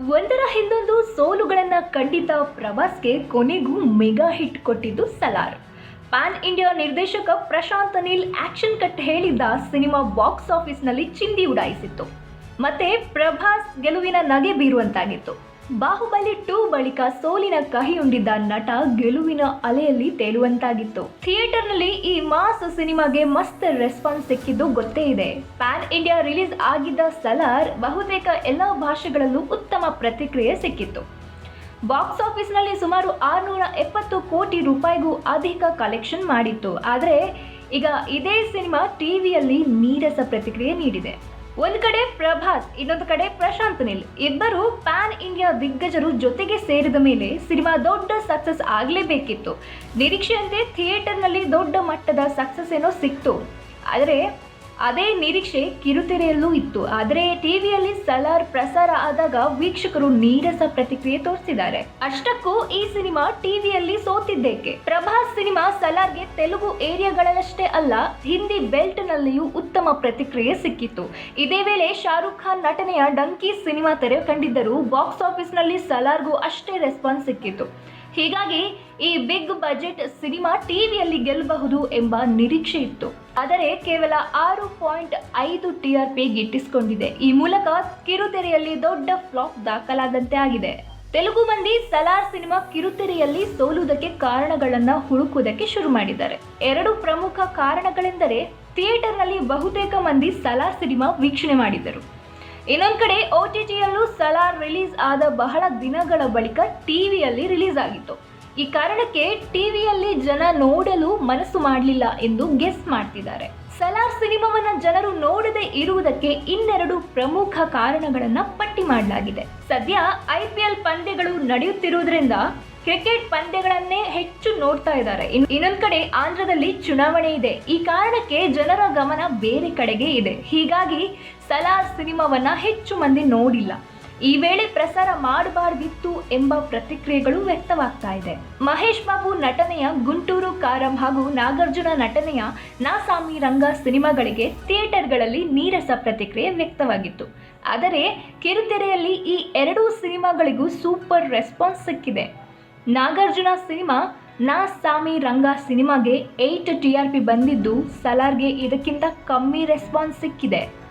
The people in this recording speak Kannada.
ಒಂದರ ಹಿಂದೊಂದು ಸೋಲುಗಳನ್ನು ಕಂಡಿದ್ದ ಪ್ರಭಾಸ್ಗೆ ಕೊನೆಗೂ ಮೆಗಾ ಹಿಟ್ ಕೊಟ್ಟಿದ್ದು ಸಲಾರ್. ಪ್ಯಾನ್ ಇಂಡಿಯಾ ನಿರ್ದೇಶಕ ಪ್ರಶಾಂತ್ ಅನಿಲ್ ಆಕ್ಷನ್ ಕಟ್ ಹೇಳಿದ್ದ ಸಿನಿಮಾ ಬಾಕ್ಸ್ ಆಫೀಸ್ನಲ್ಲಿ ಚಿಂದಿ ಉಡಾಯಿಸಿತ್ತು. ಮತ್ತೆ ಪ್ರಭಾಸ್ ಗೆಲುವಿನ ನಗೆ ಬೀರುವಂತಾಗಿತ್ತು. ಬಾಹುಬಲಿ ಟೂ ಬಳಿಕ ಸೋಲಿನ ಕಹಿಯುಂಡಿದ್ದ ನಟ ಗೆಲುವಿನ ಅಲೆಯಲ್ಲಿ ತೇಲುವಂತಾಗಿತ್ತು. ಥಿಯೇಟರ್ನಲ್ಲಿ ಈ ಮಾಸ್ ಸಿನಿಮಾಗೆ ಮಸ್ತ್ ರೆಸ್ಪಾನ್ಸ್ ಸಿಕ್ಕಿದ್ದು ಗೊತ್ತೇ ಇದೆ. ಪ್ಯಾನ್ ಇಂಡಿಯಾ ರಿಲೀಸ್ ಆಗಿದ್ದ ಸಲಾರ್ ಬಹುತೇಕ ಎಲ್ಲ ಭಾಷೆಗಳಲ್ಲೂ ಉತ್ತಮ ಪ್ರತಿಕ್ರಿಯೆ ಸಿಕ್ಕಿತ್ತು. ಬಾಕ್ಸ್ ಆಫೀಸ್ನಲ್ಲಿ ಸುಮಾರು ಆರುನೂರ ಎಪ್ಪತ್ತು ಕೋಟಿ ರೂಪಾಯಿಗೂ ಅಧಿಕ ಕಲೆಕ್ಷನ್ ಮಾಡಿತ್ತು. ಆದರೆ ಈಗ ಇದೇ ಸಿನಿಮಾ ಟಿವಿಯಲ್ಲಿ ನೀರಸ ಪ್ರತಿಕ್ರಿಯೆ ನೀಡಿದೆ. ಒಂದು ಕಡೆ ಪ್ರಭಾಸ್, ಇನ್ನೊಂದು ಕಡೆ ಪ್ರಶಾಂತ್ ನಿಲ್. ಇಬ್ಬರು ಪ್ಯಾನ್ ಇಂಡಿಯಾ ದಿಗ್ಗಜರು ಜೊತೆಗೆ ಸೇರಿದ ಮೇಲೆ ಸಿನಿಮಾ ದೊಡ್ಡ ಸಕ್ಸಸ್ ಆಗಲೇಬೇಕಿತ್ತು. ನಿರೀಕ್ಷೆಯಂತೆ ಥಿಯೇಟರ್ನಲ್ಲಿ ದೊಡ್ಡ ಮಟ್ಟದ ಸಕ್ಸಸ್ ಏನೋ ಸಿಕ್ತು. ಆದರೆ ಅದೇ ನಿರೀಕ್ಷೆ ಕಿರುತೆರೆಯಲ್ಲೂ ಇತ್ತು. ಆದರೆ ಟಿವಿಯಲ್ಲಿ ಸಲಾರ್ ಪ್ರಸಾರ ಆದಾಗ ವೀಕ್ಷಕರು ನೀರಸ ಪ್ರತಿಕ್ರಿಯೆ ತೋರಿಸಿದ್ದಾರೆ. ಅಷ್ಟಕ್ಕೂ ಈ ಸಿನಿಮಾ ಟಿವಿಯಲ್ಲಿ ಸೋತಿದ್ದೇಕೆ? ಪ್ರಭಾಸ್ ಸಿನಿಮಾ ಸಲಾರ್ಗೆ ತೆಲುಗು ಏರಿಯಾಗಳಲ್ಲಷ್ಟೇ ಅಲ್ಲ, ಹಿಂದಿ ಬೆಲ್ಟ್ ನಲ್ಲಿಯೂ ಉತ್ತಮ ಪ್ರತಿಕ್ರಿಯೆ ಸಿಕ್ಕಿತ್ತು. ಇದೇ ವೇಳೆ ಶಾರುಖ್ ಖಾನ್ ನಟನೆಯ ಡಂಕಿ ಸಿನಿಮಾ ತೆರೆ ಕಂಡಿದ್ದರೂ ಬಾಕ್ಸ್ ಆಫೀಸ್ನಲ್ಲಿ ಸಲಾರ್ಗೂ ಅಷ್ಟೇ ರೆಸ್ಪಾನ್ಸ್ ಸಿಕ್ಕಿತ್ತು. ಹೀಗಾಗಿ ಈ ಬಿಗ್ ಬಜೆಟ್ ಸಿನಿಮಾ ಟಿವಿಯಲ್ಲಿ ಗೆಲ್ಲಬಹುದು ಎಂಬ ನಿರೀಕ್ಷೆ ಇತ್ತು. ಆದರೆ ಕೇವಲ ಆರು ಪಾಯಿಂಟ್ ಐದು ಟಿ ಪಿ ಗಿಟ್ಟಿಸಿಕೊಂಡಿದೆ. ಈ ಮೂಲಕ ಕಿರುತೆರೆಯಲ್ಲಿ ದೊಡ್ಡ ಫ್ಲಾಪ್ ದಾಖಲಾದಂತೆ ಆಗಿದೆ. ತೆಲುಗು ಮಂದಿ ಸಲಾರ್ ಸಿನಿಮಾ ಕಿರುತೆರೆಯಲ್ಲಿ ಸೋಲುವುದಕ್ಕೆ ಕಾರಣಗಳನ್ನ ಹುಡುಕುವುದಕ್ಕೆ ಶುರು ಮಾಡಿದ್ದಾರೆ. ಎರಡು ಪ್ರಮುಖ ಕಾರಣಗಳೆಂದರೆ ಥಿಯೇಟರ್ನಲ್ಲಿ ಬಹುತೇಕ ಮಂದಿ ಸಲಾರ್ ಸಿನಿಮಾ ವೀಕ್ಷಣೆ ಮಾಡಿದ್ದರು. ಇನ್ನೊಂದು ಕಡೆ ಒ ಟಿ ಟಿಯಲ್ಲೂ ಸಲಾರ್ ರಿಲೀಸ್ ಆದ ಬಹಳ ದಿನಗಳ ಬಳಿಕ ಟಿವಿಯಲ್ಲಿ ರಿಲೀಸ್ ಆಗಿತ್ತು. ಈ ಕಾರಣಕ್ಕೆ ಟಿವಿಯಲ್ಲಿ ಜನ ನೋಡಲು ಮನಸ್ಸು ಮಾಡಲಿಲ್ಲ ಎಂದು ಗೆಸ್ ಮಾಡ್ತಿದ್ದಾರೆ. ಸಲಾರ್ ಸಿನಿಮಾವನ್ನ ಜನರು ನೋಡದೆ ಇರುವುದಕ್ಕೆ ಇನ್ನೆರಡು ಪ್ರಮುಖ ಕಾರಣಗಳನ್ನ ಪಟ್ಟಿ ಮಾಡಲಾಗಿದೆ. ಸದ್ಯ ಐ ಪಿ ಎಲ್ ಪಂದ್ಯಗಳು ನಡೆಯುತ್ತಿರುವುದರಿಂದ ಕ್ರಿಕೆಟ್ ಪಂದ್ಯಗಳನ್ನೇ ಹೆಚ್ಚು ನೋಡ್ತಾ ಇದ್ದಾರೆ. ಇನ್- ಇನ್ನೊಂದ್ ಕಡೆ ಆಂಧ್ರದಲ್ಲಿ ಚುನಾವಣೆ ಇದೆ. ಈ ಕಾರಣಕ್ಕೆ ಜನರ ಗಮನ ಬೇರೆ ಕಡೆಗೆ ಇದೆ. ಹೀಗಾಗಿ ಸಲಾರ್ ಸಿನಿಮಾವನ್ನ ಹೆಚ್ಚು ಮಂದಿ ನೋಡಿಲ್ಲ. ಈ ವೇಳೆ ಪ್ರಸಾರ ಮಾಡಬಾರ್ದಿತ್ತು ಎಂಬ ಪ್ರತಿಕ್ರಿಯೆಗಳು ವ್ಯಕ್ತವಾಗ್ತಾ ಇದೆ. ಮಹೇಶ್ ಬಾಬು ನಟನೆಯ ಗುಂಟೂರು ಕಾರಂ ಹಾಗೂ ನಾಗಾರ್ಜುನ ನಟನೆಯ ನಾಸಾಮಿ ರಂಗ ಸಿನಿಮಾಗಳಿಗೆ ಥಿಯೇಟರ್ಗಳಲ್ಲಿ ನೀರಸ ಪ್ರತಿಕ್ರಿಯೆ ವ್ಯಕ್ತವಾಗಿತ್ತು. ಆದರೆ ಕಿರುತೆರೆಯಲ್ಲಿ ಈ ಎರಡೂ ಸಿನಿಮಾಗಳಿಗೂ ಸೂಪರ್ ರೆಸ್ಪಾನ್ಸ್ ಸಿಕ್ಕಿದೆ. ನಾಗಾರ್ಜುನ ಸಿನಿಮಾ ನಾ ಸಾಮಿ ರಂಗ ಸಿನಿಮಾಗೆ ಏಯ್ಟ್ ಟಿ ಆರ್ ಪಿ ಬಂದಿದ್ದು ಸಲಾರ್ಗೆ ಇದಕ್ಕಿಂತ ಕಮ್ಮಿ ರೆಸ್ಪಾನ್ಸ್ ಸಿಕ್ಕಿದೆ.